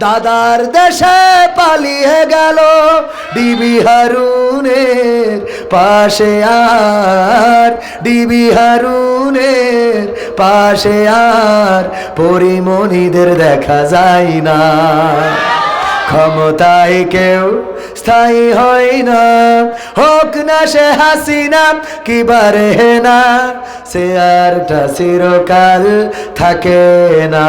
দাদার দেশে পালিয়ে গেল ডিবি হারুনের পাশে আর, ডিবি হারুনের পাশে আর, পরিমণিদের দেখা যায় না। ক্ষমতায় কেউ স্থায়ী হয় না। হোক না সে হাসিনা, কি বারে না, সে আরটা চিরকাল থাকে না।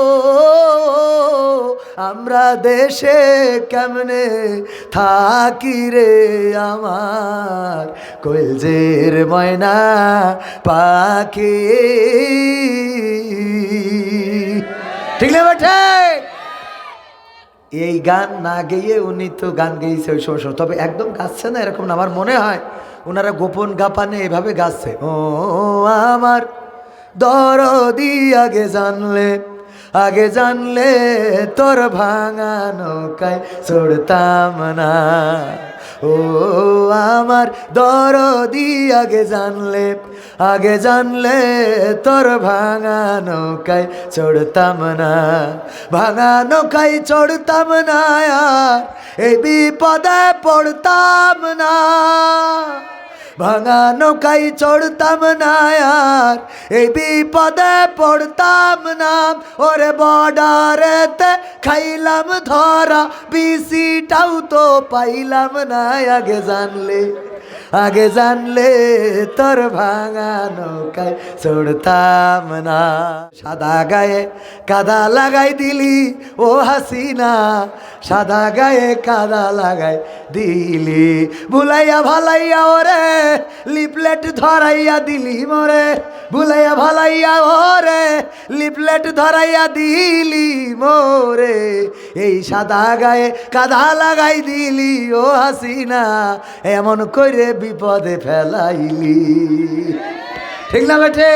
আমরা দেশে কেমনে থাকি রে আমার? কলজের ময়না পাখি। ঠিক না এই গান না গেয়ে উনি তো গান গেয়েছে ওই সময়। তবে একদম গাচ্ছে না, এরকম আমার মনে হয় ওনারা গোপন গাপানে এভাবে গাচ্ছে। ও, আমার দরদি আগে জানলে আগে জানলে তোর ভাঙা নৌকায় চড়তাম না। ও আমার দরদি, আগে জানলে আগে জানলে তোর ভাঙা নৌকায় চড়তাম না। ভাঙা নৌকায় চড়তাম না এই বিপদে পড়তাম না। ভাঙা নৌকায় চড়তাম না আর, এই বিপদে পড়তাম না। ওরে বর্ডারেতে খাইলাম ধরা, বিসিটাও তো পাইলাম না। আগে জানলে আগে জানলে তোর ভাঙা নৌকায় চড়তাম না। সাদা গায়ে কাদা লাগাই দিলি, ও হাসিনা, সাদা গায়ে কাদা লাগাই দিলি। বুলাইয়া ভালাইয়া ওরে লিপলেট ধরাইয়া দিলি মোরে, ভুলাইয়া ভালাইয়া ওরে লিপলেট ধরাইয়া দিলি মোরে। এই সাদা গায়ে কাদা লাগাই দিলি ও হাসিনা, এমন করে বিপদে ফেলাইলি। ঠিক না বেঠে?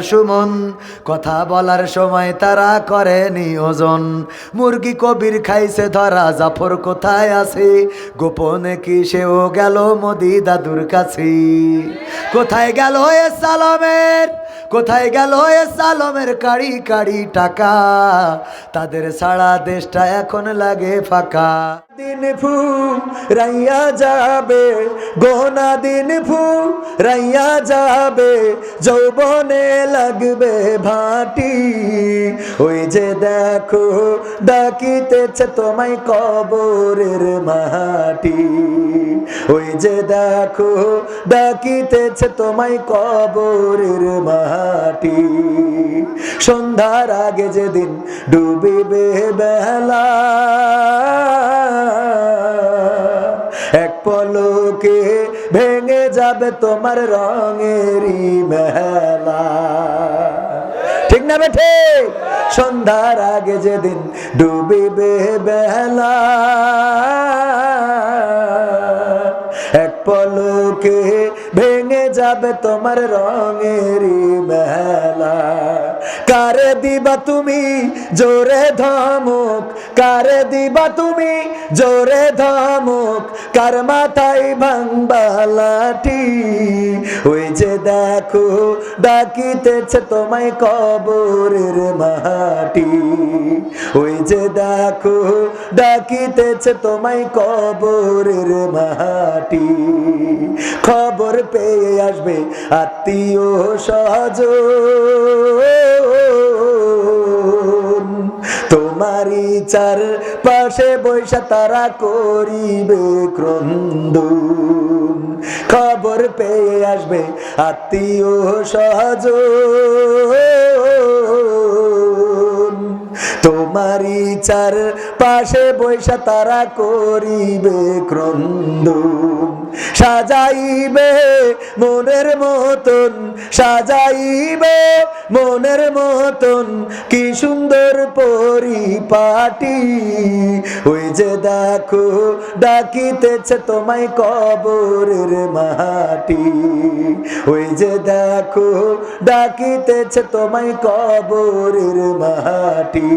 সুমন, কথা বলার সময় তারা করেনি ওজন। মুরগি কবির খাইছে, ধরা জাফর কোথায় আছে? গোপনে কি সেও গেল মোদি দাদুর কাছে? কোথায় গেল এ সালামের কোথায় গেল এ সালমের কাড়ি কাড়ি টাকা? তাদের সারা দেশটা এখন লাগে ফাঁকা। দিন ফু রাইয়া যাবে, গোনা দিন ফু রাইয়া যাবে, যৌবনে লাগবে ভাটি। ওই যে দেখো, ডাকিতেছে তোমায় কবরের মাটি ওই যে দেখো ডাকিতেছে তোমায় কবরের মাটি। সন্ধ্যার আগে যেদিন ডুবিবে বেলা, এক পলকে ভেঙে যাবে তোমার রঙেরই মেলা। ঠিক না বেঠে? সন্ধ্যার আগে যেদিন ডুবিবে বেলা যাবে তোমার রঙের মেলা। কারে দিবা তুমি জোরে ধমক? কারে দিবা তুমি জোরে ধমক? কার মাথায় ভাঙবা লাঠি? ওই যে দেখো, ডাকিতেছে তোমায় কবরের মাটি। ওই যে দেখো, ডাকিতেছে তোমায় কবরের মাটি। খবর পেয়ে আসবে, আত্মীয় সহজ তোমারই চার পাশে বৈশা তারা করিবে ক্রন্দন। খবর পেয়ে আসবে, আত্মীয় সহজ তোমারই চার পাশে বৈশা তারা করিবে ক্রন্দন। সাজাইবে মনের মতন, সাজাইবে মনের মতন, কি সুন্দর পরিপাটি। ওই যে দেখো, ডাকিতেছে তোমায় কবরের মাটি। ওই যে দেখো, ডাকিতেছে তোমায় কবরের মাটি।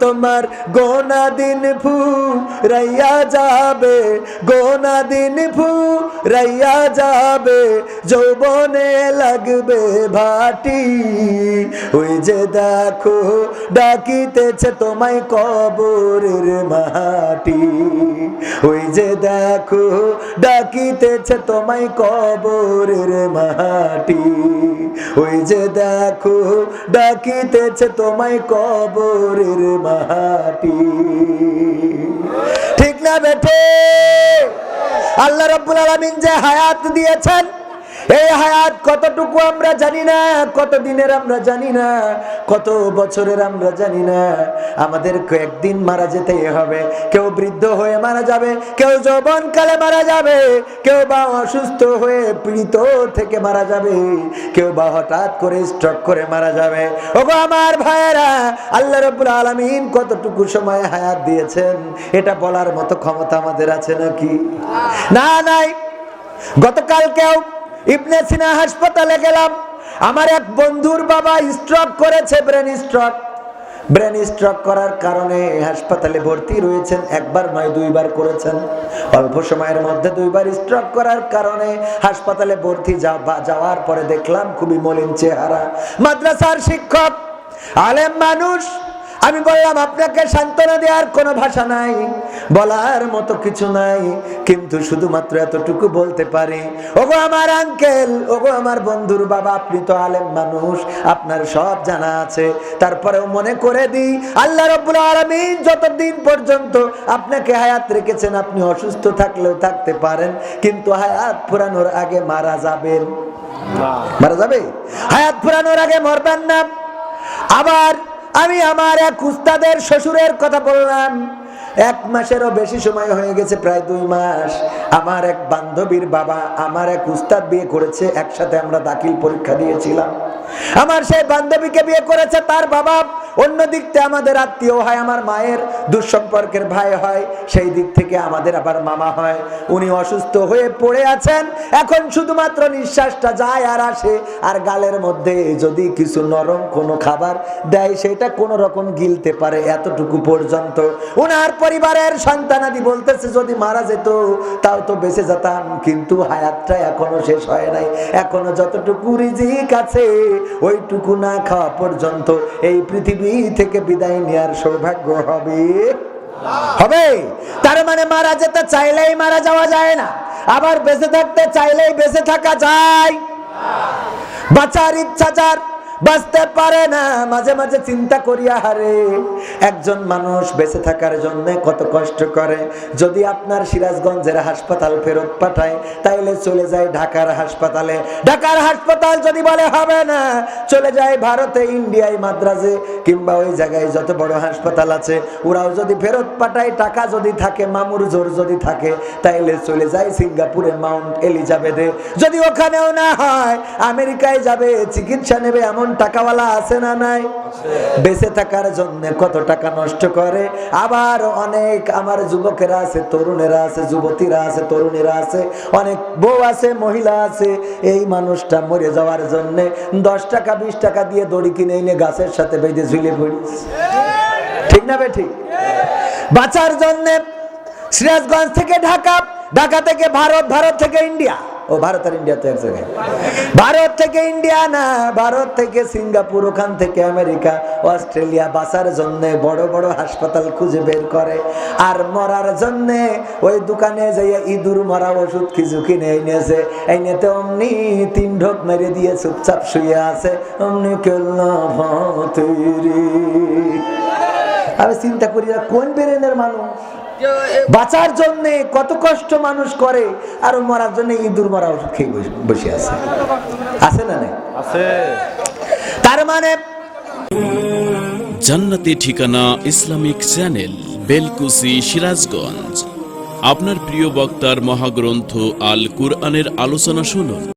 তোমার গোনা দিন ফু রাইয়া যাবে, গোনা দিন ফু রাইয়া যাবে, যৌবনে লাগবে ভাটি। ওই যে দেখো, ডাকিতেছে তোমায় কবরের মাটি। ওই যে দেখো, ডাকিতেছে তোমায় কবরের মাটি। ওই যে দেখো, ডাকিতেছে তোমায় কবরের মাটি ঠিক না বেঠে? আল্লাহ রব্বুল আলমিন যে হায়াত দিয়েছেন এই হায়াত কতটুকু আমরা জানি না কত দিনের আমরা জানি না কত বছরের আমরা জানি না। আমাদের কয়েকদিন মারা যেতেই হবে। কেউ বৃদ্ধ হয়ে মারা যাবে কেউ যৌবন কালে মারা যাবে কেউ বা অসুস্থ হয়ে পীড়িত থেকে মারা যাবে কেউ বা হঠাৎ করে স্ট্রক করে মারা যাবে। ওগো আমার ভাইয়েরা আল্লাহ রব্বুল আলামিন কতটুকু সময় হায়াত দিয়েছেন এটা বলার মতো ক্ষমতা আমাদের আছে নাকি? না নাই। গতকাল কেউ ইবনে সিনা হাসপাতালে গেলাম। আমার এক বন্ধুর বাবা স্ট্রক করেছে ব্রেন স্ট্রক ব্রেন স্ট্রক করার কারণে হাসপাতালে ভর্তি রয়েছেন, একবার নয়, দুইবার করেছেন। অল্প সময়ের মধ্যে দুইবার স্ট্রক করার কারণে হাসপাতালে ভর্তি যাওয়ার পরে দেখলাম খুবই মলিন চেহারা। মাদ্রাসার শিক্ষক, আলেম মানুষ আমি বললাম আপনাকে সান্ত্বনা দেওয়ার কোনো ভাষা নাই বলার মতো কিছু নাই কিন্তু শুধুমাত্র এতটুকু বলতে পারি। ওগো আমার আঙ্কেল ওগো আমার বন্ধুর বাবা আপনি তো আলেম মানুষ আপনার সব জানা আছে। তারপরেও মনে করে দিই আল্লাহ রব্বুল আলামিন যতদিন পর্যন্ত আপনাকে হায়াত রেখেছেন আপনি অসুস্থ থাকলেও থাকতে পারেন কিন্তু হায়াত ফুরানোর আগে মারা যাবেন। মারা যাবে? হায়াত ফুরানোর আগে মরবেন না। আবার আমি আমার এক উস্তাদের শ্বশুরের কথা বললাম। এক মাসেরও বেশি সময় হয়ে গেছে, প্রায় দুই মাস। আমার এক বান্ধবীর বাবা আমার এক উস্তাদ বিয়ে করেছে, একসাথে আমরা দাখিল পরীক্ষা দিয়েছিলাম। আমার সেই বান্ধবীকে বিয়ে করেছে, তার বাবা অন্য দিক আমাদের আত্মীয় হয়, আমার মায়ের দুঃসম্পর্কের ভাই হয়, সেই দিক থেকে আমাদের আবার মামা হয়। উনি অসুস্থ হয়ে পড়ে আছেন, এখন শুধুমাত্র নিঃশ্বাসটা যায় আর আসে, আর গালের মধ্যে যদি কিছু নরম কোনো খাবার দেয়, সেটা কোনো রকম গিলতে পারে এতটুকু পর্যন্ত। ওনার পরিবারের সন্তানাদি বলতেছে, যদি মারা যেত, তাও তো বেঁচে যেতাম। কিন্তু হায়াতটা এখনও শেষ হয় নাই। এখনও যতটুকু রিজিক আছে, ওইটুকু না খাওয়া পর্যন্ত এই পৃথিবী থেকে বিদায় নেওয়ার সৌভাগ্য হবে। হবে। তার মানে মারা যেতে চাইলেই মারা যাওয়া যায় না। আবার বেঁচে থাকতে চাইলেই বেঁচে থাকা যায়। বাঁচার ইচ্ছা যার বাঁচতে পারে না, মাঝে মাঝে চিন্তা করিয়া হারে একজন মানুষ বেঁচে থাকার জন্য কত কষ্ট করে। যদি আপনার সিরাজগঞ্জের হাসপাতাল ফেরত পাঠায়, তাইলে চলে যায় ঢাকার হাসপাতালে। ঢাকার হাসপাতাল যদি বলে হবে না, চলে যায় ভারতে, ইন্ডিয়ায় মাদ্রাজে, কিংবা ওই জায়গায় যত বড় হাসপাতাল আছে, ওরাও যদি ফেরত পাঠায়, টাকা যদি থাকে, মামুর জোর যদি থাকে, তাইলে চলে যায় সিঙ্গাপুরে মাউন্ট এলিজাবেথে। যদি ওখানেও না হয়, আমেরিকায় যাবে, চিকিৎসা নেবে, এমন টাকাওয়ালা আছে না নাই? বেঁচে থাকার জন্য কত টাকা নষ্ট করে? আবার অনেক আমার যুবকেরা আছে তরুণেরা আছে যুবতীরা আছে তরুণীরা আছে অনেক বউ আছে মহিলা আছে। এই মানুষটা মরে যাওয়ার জন্যে দশ টাকা বিশ টাকা দিয়ে দড়ি কিনে এনে গাছের সাথে বেঁধে ঝুলে পড়িস ঠিক না বে ঠিক বাঁচার জন্যে সিরাজগঞ্জ থেকে ঢাকা ঢাকা থেকে ভারত ভারত থেকে ইন্ডিয়া। ও ভারত আর ইন্ডিয়া তো এক জায়গায়। ভারত থেকে ইন্ডিয়া না, ভারত থেকে সিঙ্গাপুর, ওখান থেকে আমেরিকা, অস্ট্রেলিয়া, বাঁচার জন্য বড় বড় হাসপাতাল খুঁজে বের করে। আর মরার জন্য ওই দোকানে যাইয়া ইঁদুর মরা ওষুধ কিছু কিনে এনেছে। এনেতে অমনি তিন ঢোক মেরে দিয়ে চুপচাপ শুয়ে আছে। অমনি ভাতেরি। আমি চিন্তা করি না কোন বেরেনের মানুষ? বাঁচার জন্য কত কষ্ট মানুষ করে আর মরার জন্য ইঁদুর মরা ওষুধ খেয়ে বসে- আছে। আছে না নাই? আছে। তার মানে জান্নাতি ঠিকানা ইসলামিক চ্যানেল বেলকুসি সিরাজগঞ্জ। আপনার প্রিয় বক্তার মহাগ্রন্থ আল কুরআনের আলোচনা শুনুন।